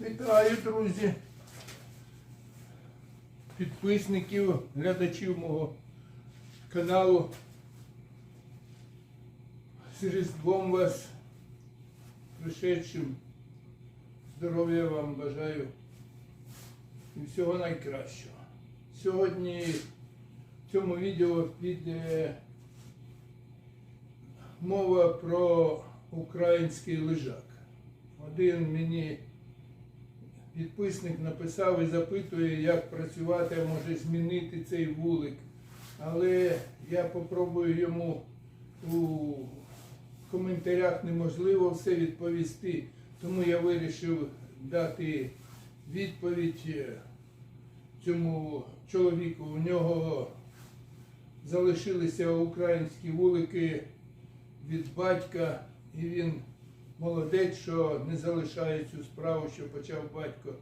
Вітаю, друзі, підписників, глядачів мого каналу. З Різдвом вас, пришедшим. Здоров'я вам бажаю і всього найкращого. Сьогодні в цьому відео піде мова про український лежак. Один мені підписник написав і запитує, як працювати, а може змінити цей вулик. Але я попробую йому у коментарях неможливо все відповісти. Тому я вирішив дати відповідь е, цьому чоловіку. У нього залишилися українські вулики від батька, і він молодець, що не залишає цю справу, що почав батько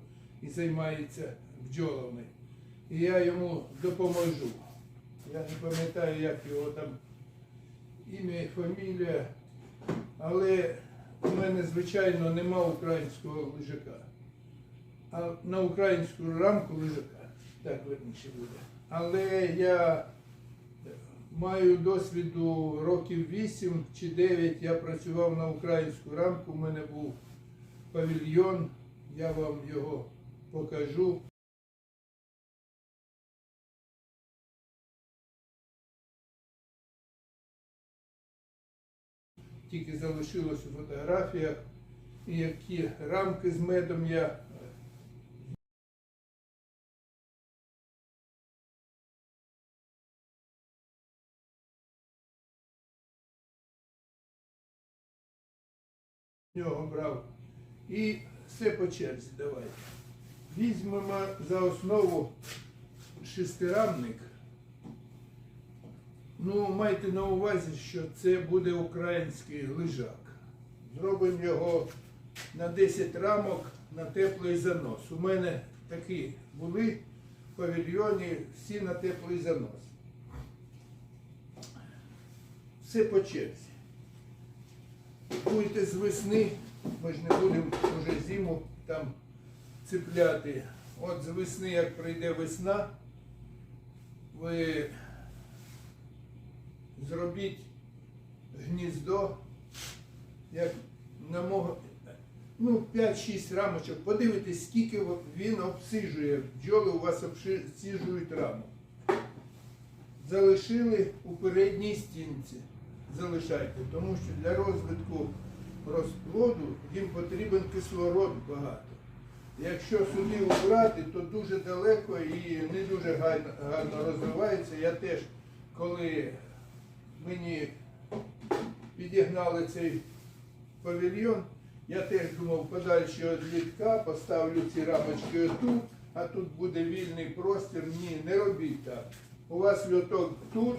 і займається бджолами. І я йому допоможу. Я не пам'ятаю, як його там ім'я і фамілія, але у мене, звичайно, нема українського лежака. А на українську рамку лежака, так верніше буде. Але я Маю досвіду років 8 чи 9. Я працював на українську рамку. У мене був павільйон. Я вам його покажу. Тільки залишилось у фотографіях. Які рамки з медом я нього брав. І все по черзі давайте. Візьмемо за основу шестирамник. Ну, майте на увазі, що це буде український лежак. Зробимо його на 10 рамок на теплий занос. У мене такі були в павільйоні, всі на теплий занос. Все по черзі. Будете з весни, ми ж не будемо вже зиму там цепляти. От з весни, як прийде весна, ви зробіть гніздо, як на мого, ну, 5-6 рамочок. Подивитесь, скільки він обсижує. Бджоли у вас обсижують раму. Залишили у передній стінці залишайте, тому що для розвитку розплоду їм потрібен кислород багато. Якщо сюди убрати, то дуже далеко і не дуже гарно, гарно розвивається. Я теж, коли мені підігнали цей павільйон, я теж думав подальше від літка, поставлю ці рамочки отут, а тут буде вільний простір. Ні, не робіть так. У вас льоток тут,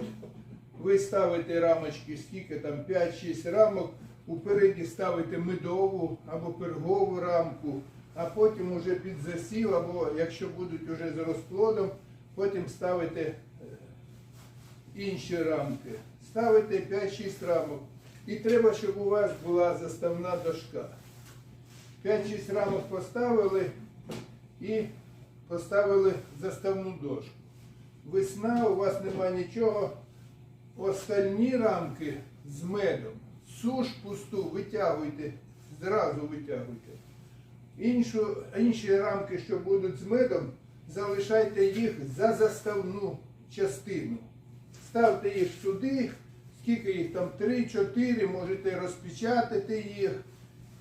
ви ставите рамочки, скільки там 5-6 рамок, упереді ставите медову або пергову рамку, а потім уже під засів, або якщо будуть уже з розплодом, потім ставите е, інші рамки. Ставите 5-6 рамок. І треба, щоб у вас була заставна дошка. 5-6 рамок поставили і поставили заставну дошку. Весна, у вас немає нічого. Остальні рамки з медом, суш пусту витягуйте, зразу витягуйте. Іншу, інші рамки, що будуть з медом, залишайте їх за заставну частину. Ставте їх сюди, скільки їх там 3-4, можете розпечатати їх.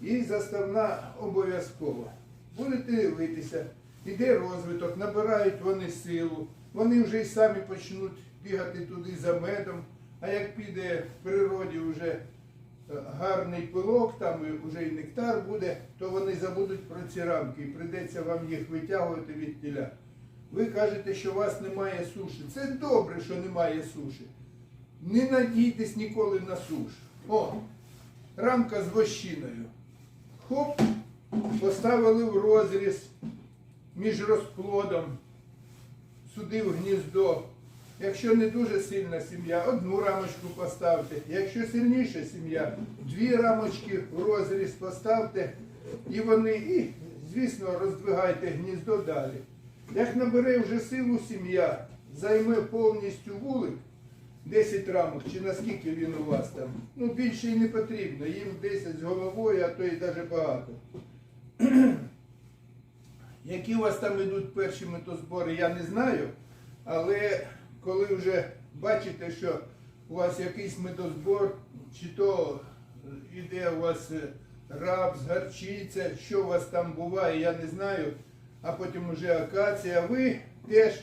І заставна обов'язково. Будете дивитися, іде розвиток, набирають вони силу, вони вже й самі почнуть бігати туди за медом. А як піде в природі вже е, гарний пилок, там вже і нектар буде, то вони забудуть про ці рамки і прийдеться вам їх витягувати від тіля. Ви кажете, що у вас немає суші. Це добре, що немає суші. Не надійтесь ніколи на суш. О, рамка з вощиною. Хоп, поставили в розріз між розплодом, сюди в гніздо. Якщо не дуже сильна сім'я, одну рамочку поставте. Якщо сильніша сім'я, дві рамочки в розріз поставте. І вони, і звісно, роздвигайте гніздо далі. Як набере вже силу сім'я, займе повністю вулик, 10 рамок, чи наскільки він у вас там, ну більше і не потрібно, їм 10 з головою, а то і навіть багато. Які у вас там йдуть перші метозбори, я не знаю. Але коли вже бачите, що у вас якийсь медозбор, чи то е, іде у вас е, рапс, гарчиця, що у вас там буває, я не знаю. А потім вже акація, ви теж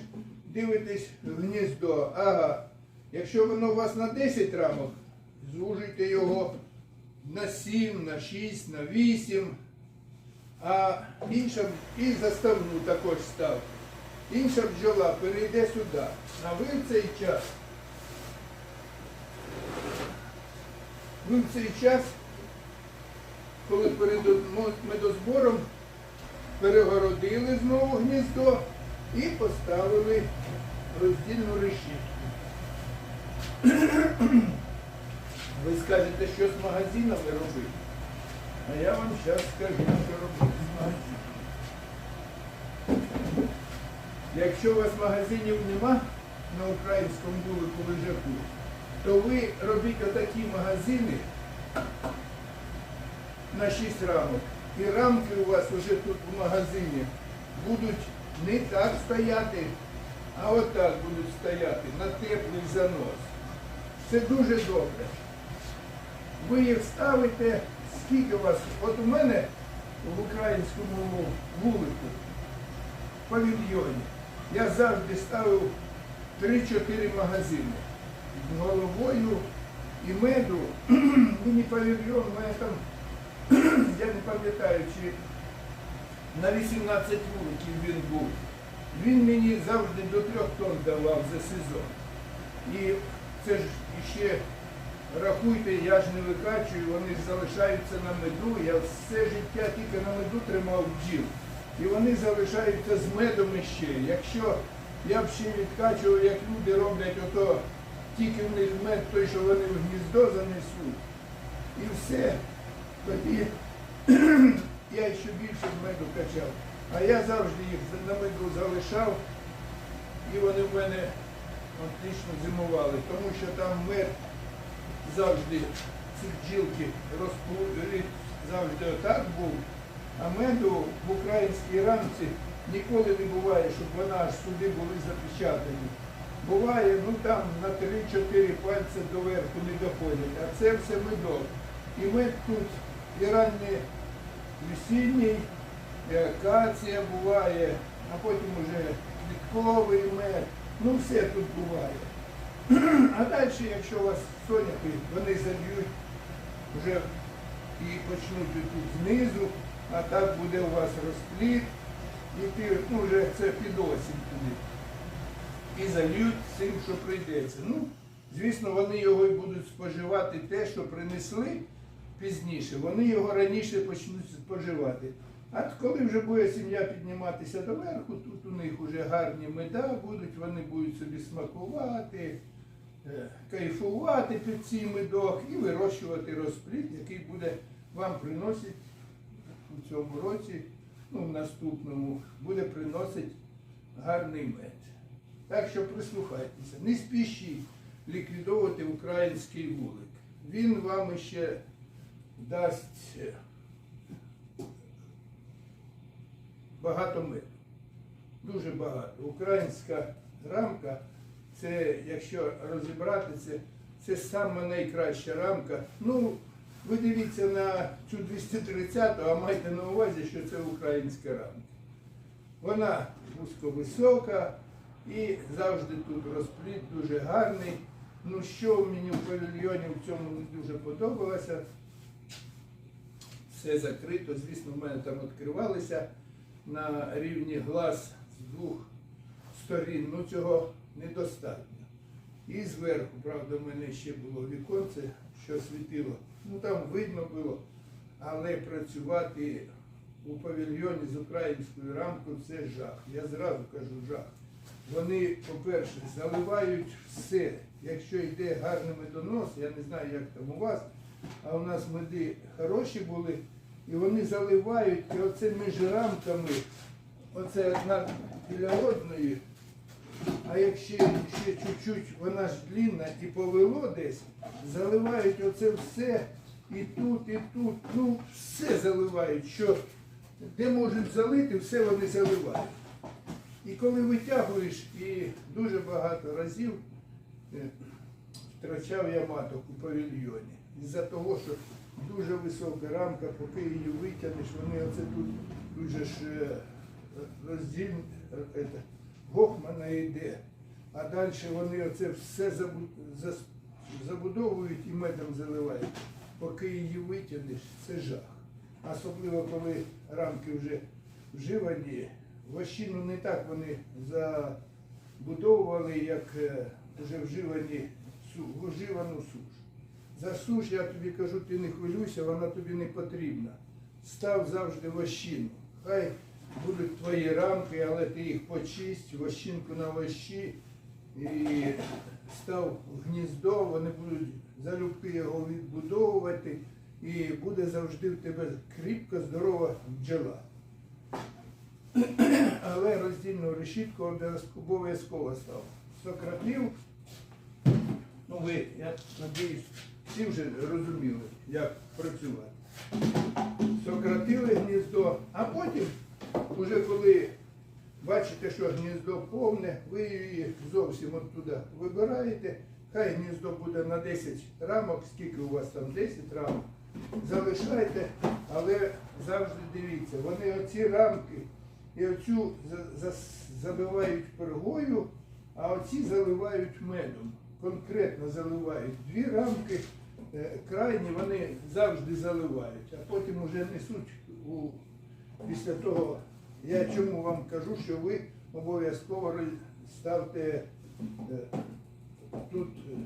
дивитесь в гніздо. Ага. Якщо воно у вас на 10 рамок, звужуйте його на 7, на 6, на 8 а інша і заставну також ставте. Інша бджола перейде сюди. А ви в цей час, ви в цей час, коли перед медозбором перегородили знову гніздо і поставили роздільну решітку. Ви скажете, що з магазинами робити? А я вам зараз скажу, що робити з магазином. Якщо у вас магазинів нема на українському вулику лежаку, то ви робіть отакі магазини на 6 рамок. І рамки у вас вже тут в магазині будуть не так стояти, а отак будуть стояти на теплий занос. Це дуже добре ви їх ставите, скільки у вас, от у мене в українському вулику, павільйоні, я завжди ставив 3-4 магазини з головою і меду. Мені павільйон, мене там, я не пам'ятаю, чи на 18 вуликів він був. Він мені завжди до трьох тонн давав за сезон. І це ж іще Рахуйте, я ж не викачую, вони ж залишаються на меду. Я все життя тільки на меду тримав бджіл. І вони залишаються з медом іще. Якщо я б ще відкачував, як люди роблять, ото тільки в них мед, той, що вони в гніздо занесуть. І все. Тоді я ще більше меду качав. А я завжди їх на меду залишав, і вони в мене фактично зимували, тому що там мед завжди ці бджілки розплодили, завжди отак був. А меду в українській рамці ніколи не буває, щоб вона аж сюди були запечатані. Буває, ну там на 3-4 пальця доверху не доходять, а це все медок. І мед тут і ранній весінній, і акація буває, а потім уже квітковий мед. Ну все тут буває. А далі, якщо у вас соняхи, вони зальють вже і почнуть тут знизу, а так буде у вас розпліт, і ти, ну вже це під осінь туди. І зальють цим, що прийдеться. Ну, звісно, вони його і будуть споживати те, що принесли пізніше, вони його раніше почнуть споживати. А коли вже буде сім'я підніматися доверху, тут у них вже гарні меда будуть, вони будуть собі смакувати, е, кайфувати під цей медок і вирощувати розплід, який буде вам приносити у цьому році, ну в наступному, буде приносити гарний мед. Так що прислухайтеся, не спішіть ліквідовувати український вулик. Він вам ще дасть е, багато меду. Дуже багато. Українська рамка, це, якщо розібрати це, це саме найкраща рамка. Ну, ви дивіться на цю 230, а майте на увазі, що це українська рамка. Вона вузьковисока і завжди тут розпліт дуже гарний. Ну, що мені в павільйоні в цьому не дуже подобалося, все закрито. Звісно, в мене там відкривалися на рівні глаз з двох сторін. Ну цього недостатньо. І зверху, правда, в мене ще було віконце, що світило. Ну там видно було, але працювати у павільйоні з українською рамкою це жах. Я зразу кажу жах. Вони, по-перше, заливають все. Якщо йде гарний медонос, я не знаю, як там у вас, а у нас меди хороші були, і вони заливають, і оце між рамками, оце одна біля одної, а якщо ще чуть-чуть вона ж длінна і повело десь, заливають оце все, і тут, і тут, ну все заливають, що де можуть залити, все вони заливають. І коли витягуєш, і дуже багато разів е, втрачав я маток у павільйоні. Із-за того, що дуже висока рамка, поки її витягнеш, вони оце тут дуже ж е, е, это, гохмана йде. А далі вони оце все забудовують і медом заливають. Поки її витягнеш, це жах. Особливо коли рамки вже вживані. Вощину не так вони забудовували, як е, вже вживані вживану суш. За суш, я тобі кажу, ти не хвилюйся, вона тобі не потрібна. Став завжди вощину. Хай будуть твої рамки, але ти їх почисть, вощинку на вощі і став гніздо, вони будуть залюбки його відбудовувати, і буде завжди в тебе кріпка, здорова бджола. Але роздільну решітку обов'язково став. Сократив, ну ви, я надіюсь, всі вже розуміли, як працювати. Сократили гніздо, а потім, уже коли бачите, що гніздо повне, ви її зовсім от туди вибираєте. Хай гніздо буде на 10 рамок, скільки у вас там 10 рамок. Залишайте, але завжди дивіться, вони оці рамки і оцю за- за- забивають пергою, а оці заливають медом. Конкретно заливають. Дві рамки е, крайні вони завжди заливають, а потім вже несуть у після того. Я чому вам кажу, що ви обов'язково ставте е, тут е,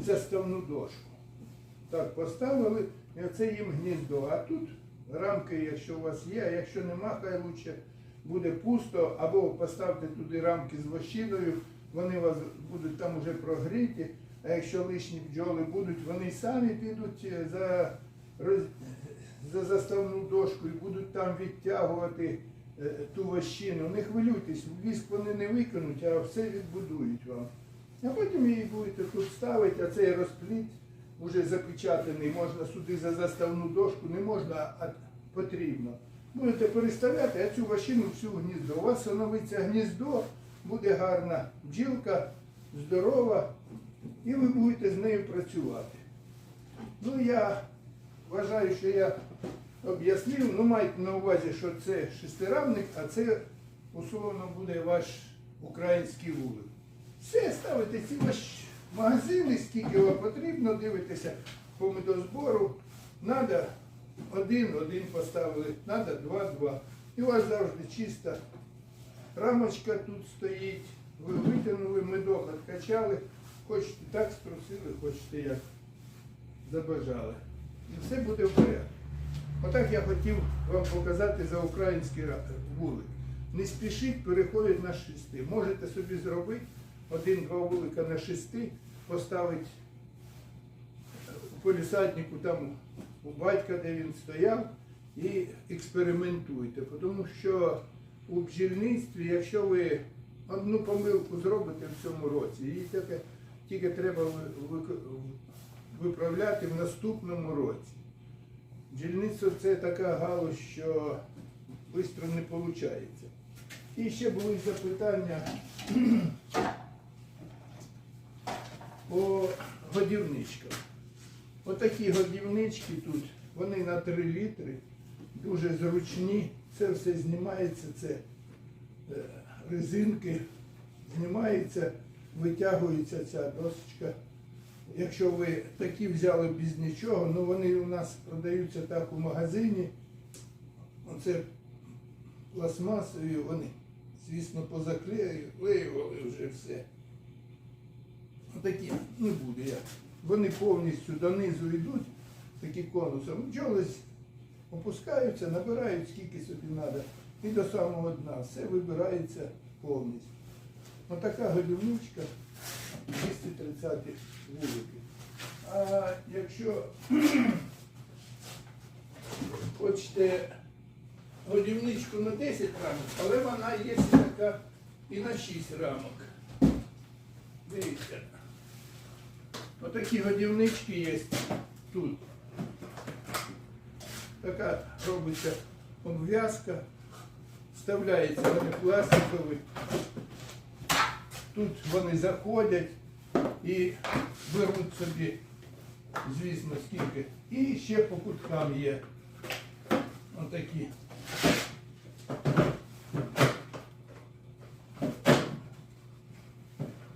заставну дошку. Так, поставили, і оце їм гніздо. А тут рамки, якщо у вас є, а якщо нема, хай лучше буде пусто, або поставте туди рамки з вощиною, вони вас будуть там уже прогріті. А якщо лишні бджоли будуть, вони самі підуть е, за, роз- за заставну дошку і будуть там відтягувати е, ту вощину. Не хвилюйтесь, віск вони не викинуть, а все відбудують вам. А потім її будете тут ставити, а цей розпліт вже запечатаний, можна сюди за заставну дошку, не можна, а потрібно. Будете переставляти, а цю ващину всю гніздо. У вас становиться гніздо, буде гарна бджілка, здорова, і ви будете з нею працювати. Ну, я вважаю, що я об'яснив, ну майте на увазі, що це шестирамник, а це условно буде ваш український вулик. Все, ставите ці ваші магазини, скільки вам потрібно, дивитеся по медозбору. Надо один, один поставили, надо два, два. І у вас завжди чиста рамочка тут стоїть. Ви витягнули, медок відкачали, хочете так струсили, хочете як забажали. І все буде в порядку. Отак я хотів вам показати за український вулик. Не спішіть, переходять на шести. Можете собі зробити один-два вулика на шести, поставити полісаднику там у батька, де він стояв, і експериментуйте. Тому що у бджільництві, якщо ви одну помилку зробите в цьому році, її тільки, тільки треба виправляти в наступному році. Бджільництво це така галузь, що швидко не виходить. І ще були запитання по годівничкам. Отакі годівнички тут, вони на 3 літри, дуже зручні. Це все знімається, це е, резинки, знімається, витягується ця досочка. Якщо ви такі взяли без нічого, ну вони у нас продаються так у магазині. Оце пластмасові, вони, звісно, позаклеювали вже все. Отакі не буде я. Вони повністю донизу йдуть, такі конусом. Бджоли опускаються, набирають скільки собі треба. І до самого дна все вибирається повністю. Отака годівничка 230 вулики. А якщо хочете годівничку на 10 рамок, але вона є така і на 6 рамок. Дивіться. Отакі годівнички є тут. Така робиться обв'язка, вставляється вони пластикові. Тут вони заходять і беруть собі, звісно, скільки. І ще по куткам є. Отакі.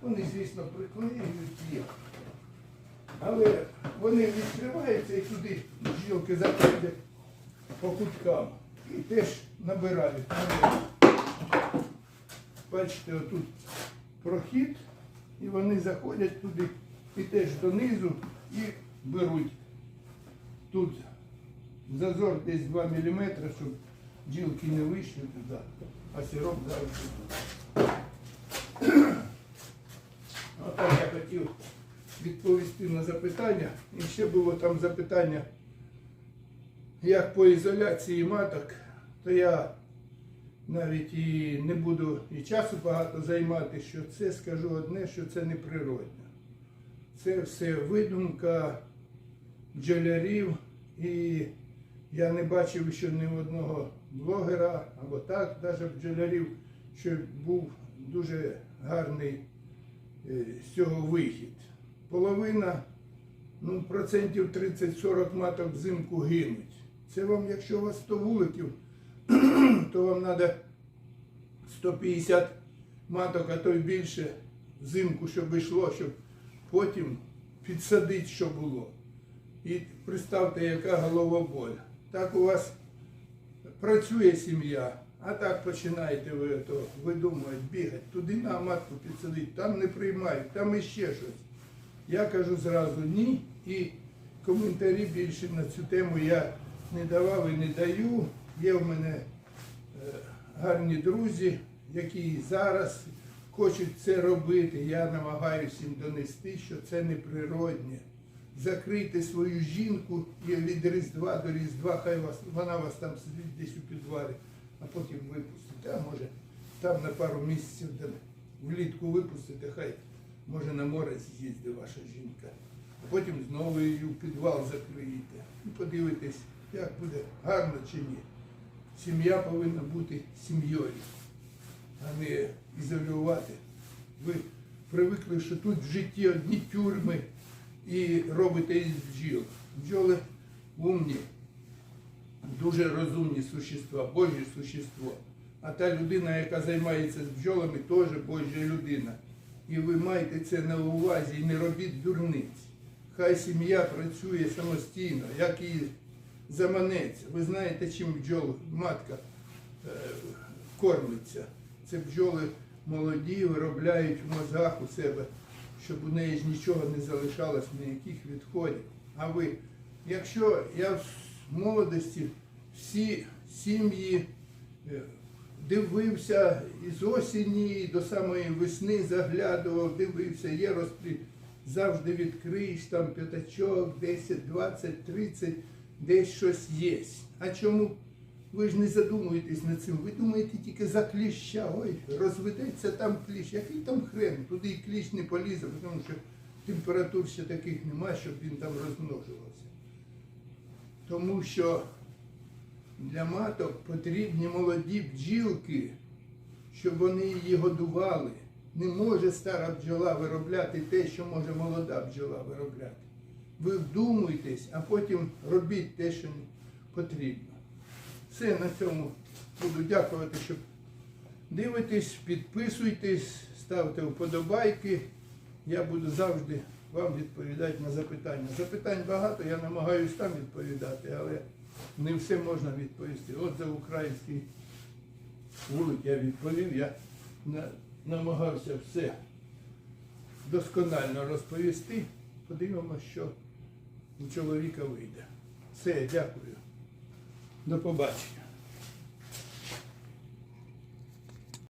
Вони, звісно, приклеюють їх. Але вони відкриваються і туди бджілки заходять по куткам. І теж набирають. Бачите, отут прохід, і вони заходять туди і теж донизу і беруть. Тут зазор десь 2 мм, щоб бджілки не вийшли туди, а сироп зараз тут. Отак я хотів відповісти на запитання. І ще було там запитання, як по ізоляції маток, то я навіть і не буду і часу багато займати, що це скажу одне, що це неприродно. Це все видумка бджолярів, і я не бачив ще ні одного блогера або так, навіть бджолярів, що був дуже гарний е, з цього вихід. Половина, ну, процентів 30-40 маток взимку гинуть. Це вам, якщо у вас 100 вуликів, то вам треба 150 маток, а то й більше взимку, щоб йшло, щоб потім підсадити, що було. І представте, яка голова боль. Так у вас працює сім'я, а так починаєте ви то видумувати, бігати, туди на матку підсадити, там не приймають, там іще щось. Я кажу зразу ні, і коментарі більше на цю тему я не давав і не даю. Є в мене е, гарні друзі, які зараз хочуть це робити. Я намагаюся їм донести, що це неприродне. Закрийте свою жінку і від Різдва до Різдва, хай вас, вона вас там сидить десь у підвалі, а потім випустите. А може там на пару місяців влітку випустите, хай може на море з'їздить ваша жінка. А потім знову її в підвал закриєте. І подивитесь, як буде гарно чи ні. Сім'я повинна бути сім'єю, а не ізолювати. Ви привикли, що тут в житті одні тюрми і робите із бджіл. Бджоли умні, дуже розумні существа, Божі существо. А та людина, яка займається з бджолами, теж Божа людина. І ви маєте це на увазі і не робіть дурниць. Хай сім'я працює самостійно, як її заманеться. Ви знаєте, чим бджол матка е, кормиться. Це бджоли молоді, виробляють в мозгах у себе, щоб у неї ж нічого не залишалось, ніяких відходів. А ви, якщо я в молодості всі сім'ї е, дивився із осені до самої весни, заглядував, дивився, є розплід, завжди відкриєш там п'ятачок, 10, 20, 30, десь щось є. А чому? Ви ж не задумуєтесь над цим, ви думаєте тільки за кліща. Ой, розведеться там кліщ. Який там хрен? Туди і кліщ не полізе, тому що температур ще таких нема, щоб він там розмножувався. Тому що для маток потрібні молоді бджілки, щоб вони її годували. Не може стара бджола виробляти те, що може молода бджола виробляти. Ви вдумуйтесь, а потім робіть те, що потрібно. Все на цьому буду дякувати, що дивитесь, підписуйтесь, ставте вподобайки. Я буду завжди вам відповідати на запитання. Запитань багато, я намагаюся там відповідати, але не все можна відповісти. От за український вулик я відповів, я намагався все досконально розповісти. Подивимося, що у чоловіка вийде. Все, дякую. До побачення.